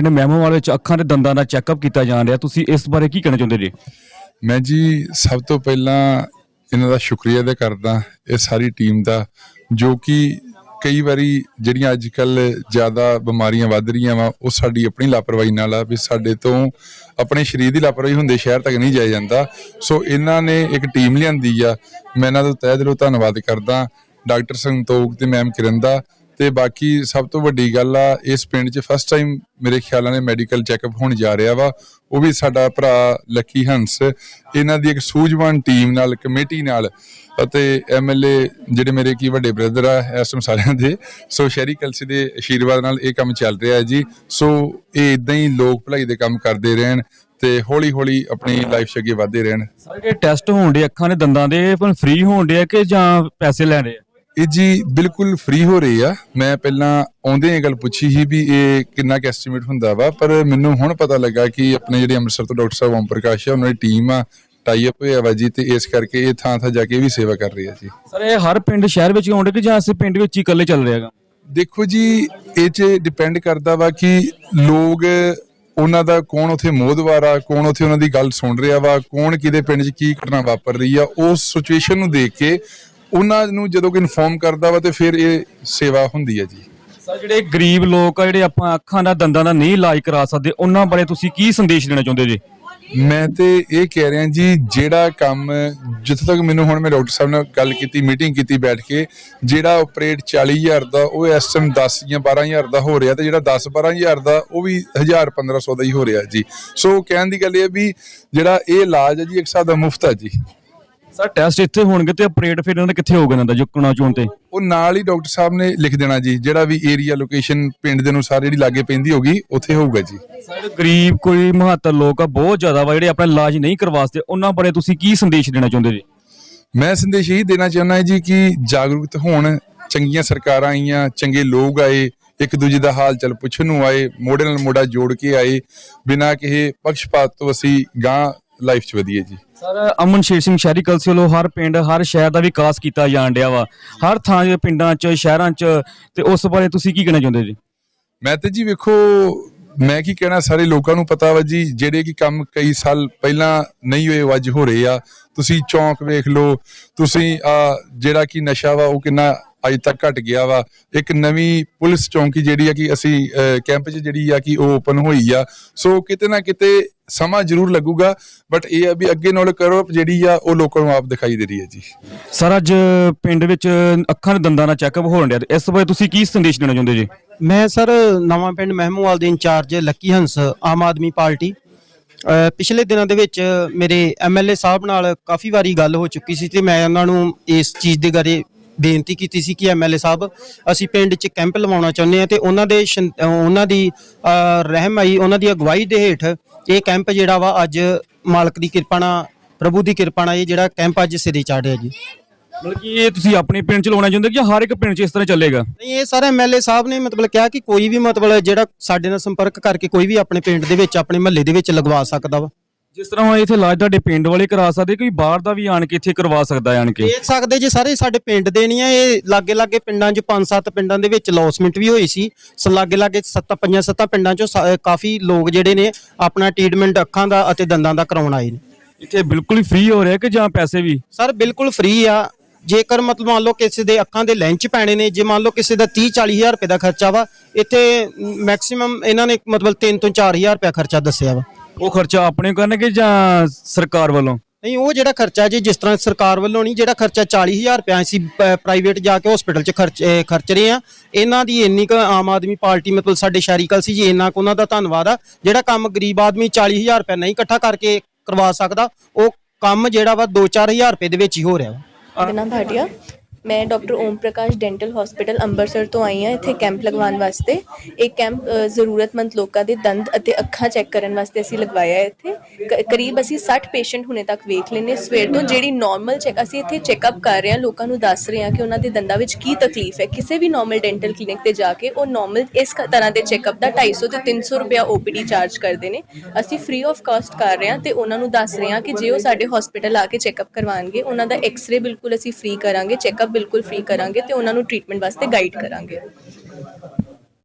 ਪਿੰਡ ਮਹਿਮੋਵਾਲ ਵਿੱਚ ਅੱਖਾਂ ਦੇ ਦੰਦਾਂ ਦਾ ਚੈੱਕਅਪ ਕੀਤਾ ਜਾ ਰਿਹਾ। ਤੁਸੀਂ ਇਸ ਬਾਰੇ ਕੀ ਕਹਿਣਾ ਚਾਹੁੰਦੇ ਜੀ? ਮੈਂ ਜੀ ਸਭ ਤੋਂ ਪਹਿਲਾਂ ਇਹਨਾਂ ਦਾ ਸ਼ੁਕਰੀਆ ਅਦਾ ਕਰਦਾ ਇਹ ਸਾਰੀ ਟੀਮ ਦਾ, ਜੋ ਕਿ ਕਈ ਵਾਰੀ ਜਿਹੜੀਆਂ ਅੱਜ ਕੱਲ ਜ਼ਿਆਦਾ ਬਿਮਾਰੀਆਂ ਵੱਧ ਰਹੀਆਂ ਵਾ, ਉਹ ਸਾਡੀ ਆਪਣੀ ਲਾਪਰਵਾਹੀ ਨਾਲ ਆ ਵੀ ਸਾਡੇ ਤੋਂ ਆਪਣੇ ਸਰੀਰ ਦੀ ਲਾਪਰਵਾਹੀ ਹੁੰਦੇ ਸ਼ਹਿਰ ਤੱਕ ਨਹੀਂ ਜਾਇਆ ਜਾਂਦਾ। ਸੋ ਇਹਨਾਂ ਨੇ ਇੱਕ ਟੀਮ ਲਿਆਂਦੀ ਆ। ਮੈਂ ਇਹਨਾਂ ਦਾ ਤਹਿ ਦਿਲੋਂ ਧੰਨਵਾਦ ਕਰਦਾ। ਡਾਕਟਰ ਸੰਤੋਖ ਤੇ ਮੈਮ ਕਿਰਨ ਦਾ ਤੇ ਬਾਕੀ ਸਭ ਤੋਂ ਵੱਡੀ ਗੱਲ ਆ, ਇਸ ਪਿੰਡ 'ਚ ਫਸਟ ਟਾਈਮ ਮੇਰੇ ਖਿਆਲਾਂ ਨੇ ਮੈਡੀਕਲ ਚੈੱਕਅਪ ਹੋਣ ਜਾ ਰਿਹਾ ਵਾ, ਉਹ ਵੀ ਸਾਡਾ ਭਰਾ ਲੱਕੀ ਹੰਸ ਇਹਨਾਂ ਦੀ ਇੱਕ ਸੂਝਵਾਨ ਟੀਮ ਨਾਲ, ਕਮੇਟੀ ਨਾਲ ਅਤੇ ਐਮਐਲਏ ਜਿਹੜੇ ਮੇਰੇ ਕੀ ਵੱਡੇ ਬ੍ਰਦਰ ਆ, ਇਸ ਟਾਈਮ ਸਾਰਿਆਂ ਦੇ, ਸੋ ਸ਼ਹਿਰੀ ਕਲਸੀ ਦੇ ਆਸ਼ੀਰਵਾਦ ਨਾਲ ਇਹ ਕੰਮ ਚੱਲ ਰਿਹਾ ਹੈ ਜੀ। ਸੋ ਇਹ ਇਦਾਂ ਹੀ ਲੋਕ ਭਲਾਈ ਦੇ ਕੰਮ ਕਰਦੇ ਰਹਿਣ ਤੇ ਹੌਲੀ ਹੌਲੀ ਆਪਣੀ ਲਾਈਫ 'ਚ ਅੱਗੇ ਵਧਦੇ ਰਹਿਣ। ਸਾਰੇ ਟੈਸਟ ਹੋਣ ਦੇ ਅੱਖਾਂ ਦੇ ਦੰਦਾਂ ਦੇ ਪਰ ਫ੍ਰੀ ਹੋਣ ਦੇ ਆ ਕਿ ਜਾਂ ਪੈਸੇ ਲੈਣੇ ਆ? ਇਹ ਜੀ ਬਿਲਕੁਲ ਫ੍ਰੀ ਹੋ ਰਹੀ ਆ। ਮੈਂ ਪਹਿਲਾਂ ਆਉਂਦੇ ਇਹ ਗੱਲ ਪੁੱਛੀ ਸੀ ਵੀ ਇਹ ਕਿੰਨਾ ਕੁ ਐਸਟੀਮੇਟ ਹੁੰਦਾ ਵਾ ਪਰ ਮੈਨੂੰ ਹੁਣ ਪਤਾ ਲੱਗਾ ਕਿ ਆਪਣੇ ਜਿਹੜੇ ਅੰਮ੍ਰਿਤਸਰ ਤੋਂ ਡਾਕਟਰ ਸਾਹਿਬ ਓਮ ਪ੍ਰਕਾਸ਼ ਆ ਉਹਨਾਂ ਦੀ ਟੀਮ ਆ ਟਾਈ ਅਪ ਹੋਇਆ ਵਾ ਜੀ ਤੇ ਇਸ ਕਰਕੇ ਇਹ ਥਾਂ ਥਾਂ ਜਾ ਕੇ ਵੀ ਸੇਵਾ ਕਰ ਰਹੀ ਆ ਜੀ। ਸਰ ਇਹ ਹਰ ਪਿੰਡ ਸ਼ਹਿਰ ਵਿੱਚ ਆਉਂਦੇ ਕਿ ਜਾਂ ਅਸੀਂ ਪਿੰਡ ਵਿੱਚ ਹੀ ਇਕੱਲੇ ਚੱਲ ਰਿਹਾਗਾ ਦੇਖੋ ਜੀ ਇਹ 'ਚ ਡਿਪੈਂਡ ਕਰਦਾ ਵਾ ਕਿ ਲੋਕ ਉਹਨਾਂ ਦਾ ਕੌਣ ਉਥੇ ਮੋਦਵਾਰ ਆ ਕੌਣ ਉਥੇ ਉਹਨਾਂ ਦੀ ਗੱਲ ਸੁਣ ਰਿਹਾ ਵਾ ਕੌਣ ਕਿਹਦੇ ਪਿੰਡ 'ਚ ਕੀ ਘਟਨਾ ਵਾਪਰ ਰਹੀ ਆ ਉਸ ਸਿਚੁਏਸ਼ਨ ਨੂੰ ਦੇਖ ਕੇ ਉਹਨਾਂ ਨੂੰ ਜਦੋਂ ਕਿ ਇਨਫੋਰਮ ਕਰਦਾ ਵਾ ਤੇ ਫਿਰ ਇਹ ਸੇਵਾ ਹੁੰਦੀ ਹੈ ਜੀ। ਸਰ ਜਿਹੜੇ ਗਰੀਬ ਲੋਕ ਆ ਜਿਹੜੇ ਆਪਾਂ ਅੱਖਾਂ ਦਾ ਦੰਦਾਂ ਦਾ ਨਹੀਂ ਇਲਾਜ ਕਰਾ ਸਕਦੇ ਉਹਨਾਂ ਬਾਰੇ ਤੁਸੀਂ ਕੀ ਸੰਦੇਸ਼ ਦੇਣਾ ਚਾਹੁੰਦੇ ਜੀ? ਮੈਂ ਤੇ ਇਹ ਕਹਿ ਰਿਹਾ ਜੀ ਜਿਹੜਾ ਕੰਮ ਜਿੱਥੇ ਤੱਕ ਮੈਨੂੰ ਹੁਣ ਮੈਂ ਡਾਕਟਰ ਸਾਹਿਬ ਨਾਲ ਗੱਲ ਕੀਤੀ ਮੀਟਿੰਗ ਕੀਤੀ ਬੈਠ ਕੇ ਜਿਹੜਾ ਆਪਰੇਟ 40000 ਦਾ ਉਹ ਇਸ ਟਾਈਮ 10 ਜਾਂ 12000 ਦਾ ਹੋ ਰਿਹਾ ਤੇ ਜਿਹੜਾ 10 12000 ਦਾ ਉਹ ਵੀ 1000 1500 ਦਾ ਹੀ ਹੋ ਰਿਹਾ ਜੀ। ਸੋ ਕਹਿਣ ਦੀ ਗੱਲ ਇਹ ਵੀ ਜਿਹੜਾ ਇਹ ਇਲਾਜ ਹੈ ਜੀ ਇੱਕ ਹਿਸਾਬ ਦਾ ਮੁਫਤ ਹੈ ਜੀ। ਸਰ ਟੈਸਟ ਇੱਥੇ ਹੋਣਗੇ ਤੇ ਆਪਰੇਟ ਫਿਰ ਇਹਨਾਂ ਦਾ ਕਿੱਥੇ ਹੋਊਗਾ ਇਹਨਾਂ ਦਾ ਜੁਕਣਾ ਚੋਂ ਤੇ? ਉਹ ਨਾਲ ਹੀ ਡਾਕਟਰ ਸਾਹਿਬ ਨੇ ਲਿਖ ਦੇਣਾ ਜੀ ਜਿਹੜਾ ਵੀ ਏਰੀਆ ਲੋਕੇਸ਼ਨ ਪਿੰਡ ਦੇ ਅਨੁਸਾਰ ਜਿਹੜੀ ਲਾਗੇ ਪੈਂਦੀ ਹੋਗੀ ਉੱਥੇ ਹੋਊਗਾ ਜੀ। ਸਰ ਗਰੀਬ ਕੋਈ ਮਹੱਤਵ ਲੋਕ ਆ ਬਹੁਤ ਜ਼ਿਆਦਾ ਵਾ ਜਿਹੜੇ ਆਪਣਾ ਇਲਾਜ ਨਹੀਂ ਕਰਵਾ ਸਕਦੇ ਉਹਨਾਂ ਬਾਰੇ ਤੁਸੀਂ ਕੀ ਸੰਦੇਸ਼ ਦੇਣਾ ਚਾਹੁੰਦੇ ਜੀ? ਮੈਂ ਸੰਦੇਸ਼ ਇਹ ਦੇਣਾ ਚਾਹੁੰਦਾ ਹਾਂ ਜੀ ਕਿ ਜਾਗਰੂਕਤ ਹੋਣ ਚੰਗੀਆਂ ਸਰਕਾਰਾਂ ਆਈਆਂ ਚੰਗੇ ਲੋਕ ਆਏ ਇੱਕ ਦੂਜੇ ਦਾ ਹਾਲ ਚਾਲ ਪੁੱਛਣ ਨੂੰ ਆਏ ਮੋਢੇ ਨਾਲ ਮੋਢਾ ਜੋੜ ਕੇ ਆਏ ਬਿਨਾਂ ਕਿਸੇ ਪੱਖਪਾਤ ਤੋਂ ਅਸੀਂ ਗਾਂ ਲਾਈਫ 'ਚ ਵਧੀਏ ਜੀ। ਸਰ ਅਮਨ ਸ਼ੇਰ ਸਿੰਘ ਸ਼ਹਿਰੀ ਕਲਸੀ ਵੱਲੋਂ ਹਰ ਪਿੰਡ ਹਰ ਸ਼ਹਿਰ ਦਾ ਵਿਕਾਸ ਕੀਤਾ ਜਾਣ ਡਿਆ ਵਾ। ਹਰ ਥਾਂ ਦੇ ਪਿੰਡਾਂ 'ਚ ਸ਼ਹਿਰਾਂ 'ਚ ਤੇ ਉਸ ਬਾਰੇ ਤੁਸੀਂ ਕੀ ਕਹਿਣਾ ਚਾਹੁੰਦੇ ਜੀ? ਮੈਂ ਤੇ ਜੀ ਵੇਖੋ ਮੈਂ ਕੀ ਕਹਿਣਾ ਸਾਰੇ ਲੋਕਾਂ ਨੂੰ ਪਤਾ ਵਾ ਜੀ ਜਿਹੜੇ ਕਿ ਕੰਮ ਕਈ ਸਾਲ ਪਹਿਲਾਂ ਨਹੀਂ ਹੋਏ ਅੱਜ ਹੋ ਰਹੇ ਆ। ਤੁਸੀਂ ਚੌਂਕ ਵੇਖ ਲਓ ਤੁਸੀਂ ਆ ਜਿਹੜਾ ਕਿ ਨਸ਼ਾ ਵਾ ਉਹ ਕਿੰਨਾ ਅੱਜ ਤੱਕ ਘਟ ਗਿਆ ਵਾ। ਇੱਕ ਨਵੀਂ ਪੁਲਿਸ ਚੌਂਕੀ ਜਿਹੜੀ ਆ ਕਿ ਅਸੀਂ ਕੈਂਪ 'ਚ ਜਿਹੜੀ ਆ ਕਿ ਉਹ ਓਪਨ ਹੋਈ ਆ। ਸੋ ਕਿਤੇ ਨਾ ਕਿਤੇ ਸਮਾਂ ਜ਼ਰੂਰ ਲੱਗੂਗਾ ਬਟ ਇਹ ਆ ਵੀ ਅੱਗੇ ਨਾਲ ਕਰੋ ਜਿਹੜੀ ਆ ਉਹ ਲੋਕਾਂ ਨੂੰ ਆਪ ਦਿਖਾਈ ਦੇ ਰਹੀ ਹੈ ਜੀ। ਸਰ ਅੱਜ ਪਿੰਡ ਵਿੱਚ ਅੱਖਾਂ ਦੇ ਦੰਦਾਂ ਦਾ ਚੈੱਕਅਪ ਹੋਣ ਡਿਆ ਤੇ ਇਸ ਬਾਰੇ ਤੁਸੀਂ ਕੀ ਸੰਦੇਸ਼ ਦੇਣਾ ਚਾਹੁੰਦੇ ਜੀ? ਮੈਂ ਸਰ ਨਵਾਂ ਪਿੰਡ ਮਹਿਮੂਵਾਲ ਦੇ ਇੰਚਾਰਜ ਲੱਕੀ ਹੰਸ ਆਮ ਆਦਮੀ ਪਾਰਟੀ। ਅ, ਪਿਛਲੇ ਦਿਨਾਂ ਦੇ ਵਿੱਚ ਮੇਰੇ ਐਮਐਲਏ ਸਾਹਿਬ ਨਾਲ ਕਾਫੀ ਵਾਰੀ ਗੱਲ ਹੋ ਚੁੱਕੀ ਸੀ ਤੇ ਮੈਂ ਉਹਨਾਂ ਨੂੰ ਇਸ ਚੀਜ਼ ਦੇ ਬਾਰੇ ਬੇਨਤੀ ਕੀਤੀ ਸੀ ਕਿ ਐਮਐਲਏ ਸਾਹਿਬ ਅਸੀਂ ਪਿੰਡ 'ਚ ਕੈਂਪ ਲਵਾਉਣਾ ਚਾਹੁੰਦੇ ਹਾਂ ਤੇ ਉਹਨਾਂ ਦੇ ਸ਼ਨ- ਅ, ਉਹਨਾਂ ਦੀ ਅ, ਰਹਿਮਈ ਉਹਨਾਂ ਦੀ ਅਗਵਾਈ ਦੇ ਹੇਠ ਇਹ ਕੈਂਪ ਜਿਹੜਾ ਵਾ ਅੱਜ ਮਾਲਕ ਦੀ ਕਿਰਪਾ ਨਾਲ ਪ੍ਰਭੂ ਦੀ ਕਿਰਪਾ ਨਾਲ ਇਹ ਜਿਹੜਾ ਕੈਂਪ ਅੱਜ ਸਿਰੇ ਚਾੜਿਆ ਜੀ। ਮਤਲਬ ਕਿ ਇਹ ਤੁਸੀਂ ਆਪਣੇ ਪਿੰਡ 'ਚ ਲਾਉਣਾ ਚਾਹੁੰਦੇ ਕਿ ਹਰ ਇੱਕ ਪਿੰਡ 'ਚ ਇਸ ਤਰ੍ਹਾਂ ਚੱਲੇਗਾ? ਨਹੀਂ ਇਹ ਸਾਰੇ ਐਮਐਲਏ ਸਾਹਿਬ ਨੇ ਮਤਲਬ ਕਿਹਾ ਕਿ ਕੋਈ ਵੀ ਮਤਲਬ ਜਿਹੜਾ ਸਾਡੇ ਨਾਲ ਸੰਪਰਕ ਕਰਕੇ ਕੋਈ ਵੀ ਆਪਣੇ ਪਿੰਡ ਦੇ ਵਿੱਚ ਆਪਣੇ ਮਹੱਲੇ ਦੇ ਵਿੱਚ ਲਗਵਾ ਸਕਦਾ ਵਾ। ਜਿਸ ਤਰ੍ਹਾਂ ਹੁਣ ਇੱਥੇ ਇਲਾਜ ਤੁਹਾਡੇ ਪਿੰਡ ਵਾਲੇ ਕਰਾ ਸਕਦੇ ਕੋਈ ਬਾਹਰ ਦਾ ਵੀ ਆਣ ਕੇ ਇੱਥੇ ਕਰਵਾ ਸਕਦਾ ਆਣ ਕੇ? ਦੇਖ ਸਕਦੇ ਜੇ ਸਾਰੇ ਸਾਡੇ ਪਿੰਡ ਦੇ ਨਹੀਂ ਆ ਇਹ ਲਾਗੇ ਲਾਗੇ ਪਿੰਡਾਂ 'ਚ ਪੰਜ ਸੱਤ ਪਿੰਡਾਂ ਦੇ ਵਿੱਚ ਲੌਸਮੈਂਟ ਵੀ ਹੋਈ ਸੀ। ਸੋ ਲਾਗੇ ਲਾਗੇ ਸੱਤ ਪੰਜਾਂ ਸੱਤਾਂ ਪਿੰਡਾਂ 'ਚੋਂ ਸਾ- ਕਾਫੀ ਲੋਕ ਜਿਹੜੇ ਨੇ ਆਪਣਾ ਟ੍ਰੀਟਮੈਂਟ ਅੱਖਾਂ ਦਾ ਅਤੇ ਦੰਦਾਂ ਦਾ ਕਰਾਉਣ ਆਏ ਨੇ। ਇੱਥੇ ਬਿਲਕੁਲ ਫ੍ਰੀ ਹੋ ਰਿਹਾ ਕਿ ਜਾਂ ਪੈਸੇ ਵੀ? ਸਰ ਬਿਲਕੁਲ ਫ੍ਰੀ ਆ। ਜੇਕਰ ਮਤਲਬ ਮੰਨ ਲਓ ਕਿਸੇ ਦੇ ਅੱਖਾਂ ਦੇ ਲੈਂਚ ਪੈਣੇ ਨੇ ਜੇ ਮੰਨ ਲਓ ਕਿਸੇ ਦਾ 30 40 ਹਜ਼ਾਰ ਰੁਪਏ ਦਾ ਖਰਚਾ ਵਾ ਇੱਥੇ ਮੈਕਸਿਮਮ ਇਹਨਾਂ ਨੇ ਮਤਲਬ 3 ਤੋਂ 4000 ਰੁਪਏ ਖਰਚਾ ਦੱਸਿਆ ਵਾ। ਉਹ ਖਰਚਾ ਆਪਣੇ ਕਰਨਗੇ ਜਾਂ ਸਰਕਾਰ ਵੱਲੋਂ? ਨਹੀਂ ਉਹ ਜਿਹੜਾ ਖਰਚਾ ਜੀ ਜਿਸ ਤਰ੍ਹਾਂ ਸਰਕਾਰ ਵੱਲੋਂ ਨਹੀਂ ਜਿਹੜਾ ਖਰਚਾ 40000 ਰੁਪਏ ਅਸੀਂ ਪ੍ਰਾਈਵੇਟ ਜਾ ਕੇ ਹਸਪੀਟਲ 'ਚ ਖਰਚ ਰਹੇ ਆ ਇਹਨਾਂ ਦੀ ਇੰਨੀ ਕੁ ਆਮ ਆਦਮੀ ਪਾਰਟੀ ਮਤਲਬ ਸਾਡੇ ਸ਼ਹਿਰੀ ਕਲਸੀ ਜੀ ਇੰਨਾ ਕੁ ਉਹਨਾਂ ਦਾ ਧੰਨਵਾਦ ਆ। ਜਿਹੜਾ ਕੰਮ ਗਰੀਬ ਆਦਮੀ 40000 ਰੁਪਏ ਨਹੀਂ ਇਕੱਠਾ ਕਰਕੇ ਕਰਵਾ ਸਕਦਾ ਉਹ ਕੰਮ ਜਿਹੜਾ ਵਾ 2-4000 ਰੁਪਏ ਦੇ ਵਿੱਚ ਹੀ ਹੋ ਰਿਹਾ ਵਾ। ਮੇਰਾ ਨਾਮ ਭਾਟੀਆ। ਮੈਂ doctor Om Prakash dental hospital Amritsar ਤੋਂ ਆਈ ਹਾਂ ਇੱਥੇ ਕੈਂਪ ਲਗਵਾਉਣ ਵਾਸਤੇ। ਇਹ ਕੈਂਪ ਅ, ਜ਼ਰੂਰਤਮੰਦ ਲੋਕਾਂ ਦੇ ਦੰਦ ਅਤੇ ਅੱਖਾਂ ਚੈੱਕ ਕਰਨ ਵਾਸਤੇ ਅਸੀਂ ਲਗਵਾਇਆ ਹੈ ਇੱਥੇ। ਕ- ਕਰੀਬ ਅਸੀਂ 60 ਪੇਸ਼ੈਂਟ ਹੁਣੇ ਤੱਕ ਵੇਖ ਲੈਨੇ ਸਵੇਰ ਤੋਂ ਜਿਹੜੀ ਨਾਰਮਲ ਚੈੱਕ ਅਸੀਂ ਇੱਥੇ ਚੈੱਕਅਪ ਕਰ ਰਹੇ ਹਾਂ ਲੋਕਾਂ ਨੂੰ ਦੱਸ ਰਹੇ ਹਾਂ ਕਿ ਉਹਨਾਂ ਦੇ ਦੰਦਾਂ ਵਿੱਚ ਕੀ ਤਕਲੀਫ ਹੈ। ਕਿਸੇ ਵੀ ਨਾਰਮਲ ਡੈਂਟਲ ਕਲੀਨਿਕ ਤੇ ਜਾ ਕੇ ਉਹ ਨਾਰਮਲ ਇਸ ਕ- ਤਰ੍ਹਾਂ ਦੇ ਚੈੱਕਅਪ ਦਾ 250 ਤੇ 300 ਰੁਪਿਆ OPD ਚਾਰਜ ਕਰਦੇ ਨੇ। ਅਸੀਂ ਫ੍ਰੀ ਆਫ ਕਾਸਟ ਕਰ ਰਹੇ ਹਾਂ ਤੇ ਉਹਨਾਂ ਨੂੰ ਦੱਸ ਰਹੇ ਹਾਂ ਕਿ ਜੇ ਉਹ ਸਾਡੇ ਹਸਪੀਟਲ ਆ ਕੇ ਚੈੱਕਅਪ ਕਰਵਾਉਣਗੇ ਉਹਨਾਂ ਦਾ ਐਕਸ-ਰੇ ਬਿਲਕੁਲ ਅਸੀਂ ਫ੍ਰੀ ਕਰਾਂਗੇ ਚੈੱਕਅਪ ਬਿਲਕੁਲ ਫ੍ਰੀ ਕਰਾਂਗੇ ਤੇ ਉਹਨਾਂ ਨੂੰ ਟ੍ਰੀਟਮੈਂਟ ਵਾਸਤੇ ਗਾਈਡ ਕਰਾਂਗੇ।